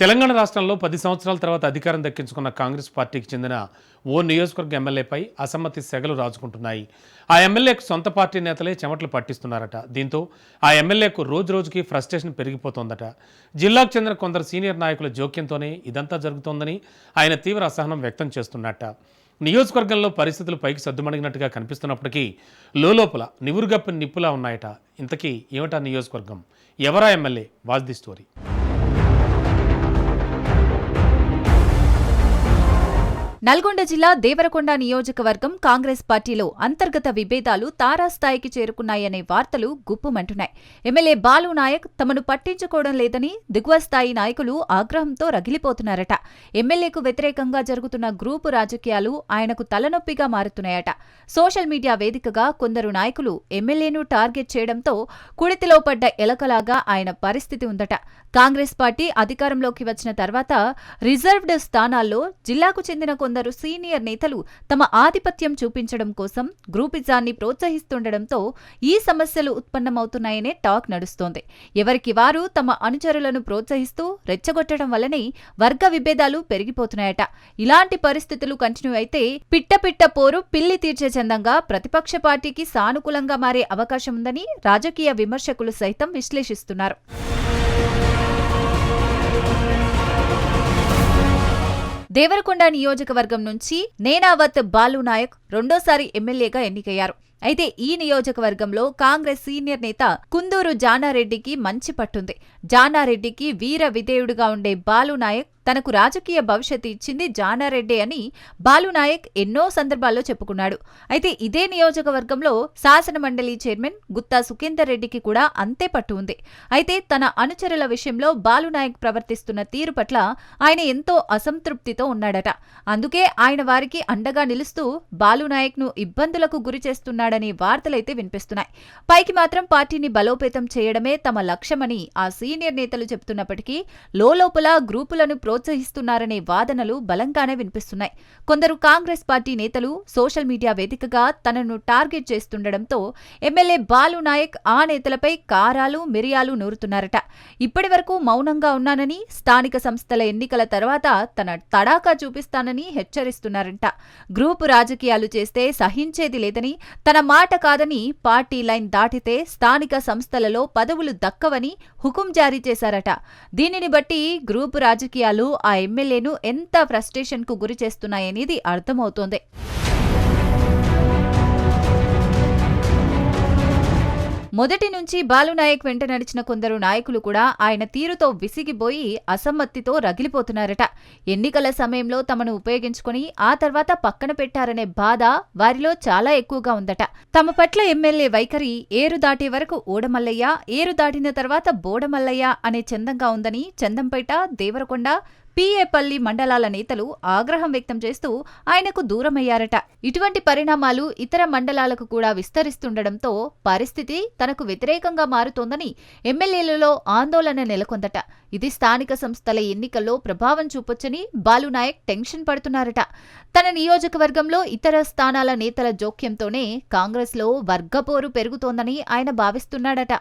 తెలంగాణ రాష్ట్రంలో పది సంవత్సరాల తర్వాత అధికారం దక్కించుకున్న కాంగ్రెస్ పార్టీకి చెందిన ఓ నియోజకవర్గ ఎమ్మెల్యేపై అసమ్మతి సెగలు రాజుకుంటున్నాయి. ఆ ఎమ్మెల్యేకు సొంత పార్టీ నేతలే చెమటలు పట్టిస్తున్నారట. దీంతో ఆ ఎమ్మెల్యేకు రోజు రోజుకి ఫ్రస్ట్రేషన్ పెరిగిపోతోందట. జిల్లాకు చెందిన కొందరు సీనియర్ నాయకుల జోక్యంతోనే ఇదంతా జరుగుతోందని ఆయన తీవ్ర అసహనం వ్యక్తం చేస్తున్నట్ట నియోజకవర్గంలో పరిస్థితులు పైకి సర్దుమణిగినట్టుగా కనిపిస్తున్నప్పటికీ లోపల నివురుగప్పని నిప్పులా ఉన్నాయట. ఇంతకీ ఏమిటా నియోజకవర్గం? ఎవరా MLA? Was the story. Nalgonda జిల్లా దేవరకొండ నియోజకవర్గం కాంగ్రెస్ పార్టీలో అంతర్గత విభేదాలు తారాస్థాయికి చేరుకున్నాయనే వార్తలు గుప్పుమంటున్నాయి. ఎమ్మెల్యే బాలు నాయక్ తమను పట్టించుకోవడం లేదని దిగువ స్థాయి నాయకులు ఆగ్రహంతో రగిలిపోతున్నారట. ఎమ్మెల్యేకు వ్యతిరేకంగా జరుగుతున్న గ్రూపు రాజకీయాలు ఆయనకు తలనొప్పిగా మారుతున్నాయట. సోషల్ మీడియా వేదికగా కొందరు నాయకులు ఎమ్మెల్యేను టార్గెట్ చేయడంతో కుడితిలో పడ్డ ఎలకలాగా ఆయన పరిస్థితి ఉందట. కాంగ్రెస్ పార్టీ అధికారంలోకి వచ్చిన తర్వాత రిజర్వ్డ్ స్థానాల్లో జిల్లాకు చెందిన కొందరు సీనియర్ నేతలు తమ ఆధిపత్యం చూపించడం కోసం గ్రూపిజాన్ని ప్రోత్సహిస్తుండటంతో ఈ సమస్యలు ఉత్పన్నమవుతున్నాయనే టాక్ నడుస్తోంది. ఎవరికి వారు తమ అనుచరులను ప్రోత్సహిస్తూ రెచ్చగొట్టడం వల్లనే వర్గ విభేదాలు పెరిగిపోతున్నాయట. ఇలాంటి పరిస్థితులు కంటిన్యూ అయితే పిట్ట పిట్ట పోరు పిల్లి తీర్చే చందంగా ప్రతిపక్ష పార్టీకి సానుకూలంగా మారే అవకాశం ఉందని రాజకీయ విమర్శకులు సైతం విశ్లేషిస్తున్నారు. దేవరకొండ నియోజకవర్గం నుంచి నేనావత్ బాలు నాయక్ రెండోసారి ఎమ్మెల్యేగా ఎన్నికయ్యారు. అయితే ఈ నియోజకవర్గంలో కాంగ్రెస్ సీనియర్ నేత కుందూరు జానారెడ్డికి మంచి పట్టుంది. జానారెడ్డికి వీర విధేయుడుగా ఉండే బాలునాయక్ తనకు రాజకీయ భవిష్యత్తు ఇచ్చింది జానారెడ్డి అని బాలునాయక్ ఎన్నో సందర్భాల్లో చెప్పుకున్నాడు. అయితే ఇదే నియోజకవర్గంలో శాసన మండలి చైర్మన్ గుత్తా సుఖేందర్ రెడ్డికి కూడా అంతే పట్టు ఉంది. అయితే తన అనుచరుల విషయంలో బాలునాయక్ ప్రవర్తిస్తున్న తీరు పట్ల ఆయన ఎంతో అసంతృప్తితో ఉన్నాడట. అందుకే ఆయన వారికి అండగా నిలుస్తూ బాలునాయక్ను ఇబ్బందులకు గురి చేస్తున్నాడని వార్తలైతే వినిపిస్తున్నాయి. పైకి మాత్రం పార్టీని బలోపేతం చేయడమే తమ లక్ష్యమని ఆ సీనియర్ నేతలు చెబుతున్నప్పటికీ లోపల గ్రూపులను ప్రోత్సహిస్తున్నారనే వాదనలు బలంగానే వినిపిస్తున్నాయి. కొందరు కాంగ్రెస్ పార్టీ నేతలు సోషల్ మీడియా వేదికగా తనను టార్గెట్ చేస్తుండటంతో ఎమ్మెల్యే బాలు నాయక్ ఆ నేతలపై కారాలు మిరియాలు నూరుతున్నారట. ఇప్పటి వరకు మౌనంగా ఉన్నానని స్థానిక సంస్థల ఎన్నికల తర్వాత తన తడాకా చూపిస్తానని హెచ్చరిస్తున్నారంట. గ్రూపు రాజకీయాలు చేస్తే సహించేది లేదని తన మాట కాదని పార్టీ లైన్ దాటితే స్థానిక సంస్థలలో పదవులు దక్కవని హుకుం జారీ చేశారట. దీనిని బట్టి గ్రూపు రాజకీయాలు ఆ ఎమ్మెల్యేను ఎంత ఫ్రస్ట్రేషన్కు గురి చేస్తున్నాయనేది అర్థమవుతోంది. మొదటి నుంచి బాలునాయక్ వెంట నడిచిన కొందరు నాయకులు కూడా ఆయన తీరుతో విసిగిపోయి అసమ్మతితో రగిలిపోతున్నారట. ఎన్నికల సమయంలో తమను ఉపయోగించుకుని ఆ తర్వాత పక్కన పెట్టారనే బాధ వారిలో చాలా ఎక్కువగా ఉందట. తమ పట్ల ఎమ్మెల్యే వైఖరి ఏరు దాటే వరకు ఓడమల్లయ్య ఏరు దాటిన తర్వాత బోడమల్లయ్య అనే చందంగా ఉందని చందంపేట దేవరకొండ పిఏపల్లి మండలాల నేతలు ఆగ్రహం వ్యక్తం చేస్తూ ఆయనకు దూరమయ్యారట. ఇటువంటి పరిణామాలు ఇతర మండలాలకు కూడా విస్తరిస్తుండటంతో పరిస్థితి తనకు వ్యతిరేకంగా మారుతోందని ఎమ్మెల్యేలలో ఆందోళన నెలకొందట. ఇది స్థానిక సంస్థల ఎన్నికల్లో ప్రభావం చూపొచ్చని బాలునాయక్ టెన్షన్ పడుతున్నారట. తన నియోజకవర్గంలో ఇతర స్థానాల నేతల జోక్యంతోనే కాంగ్రెస్లో వర్గపోరు పెరుగుతోందని ఆయన భావిస్తున్నాడట.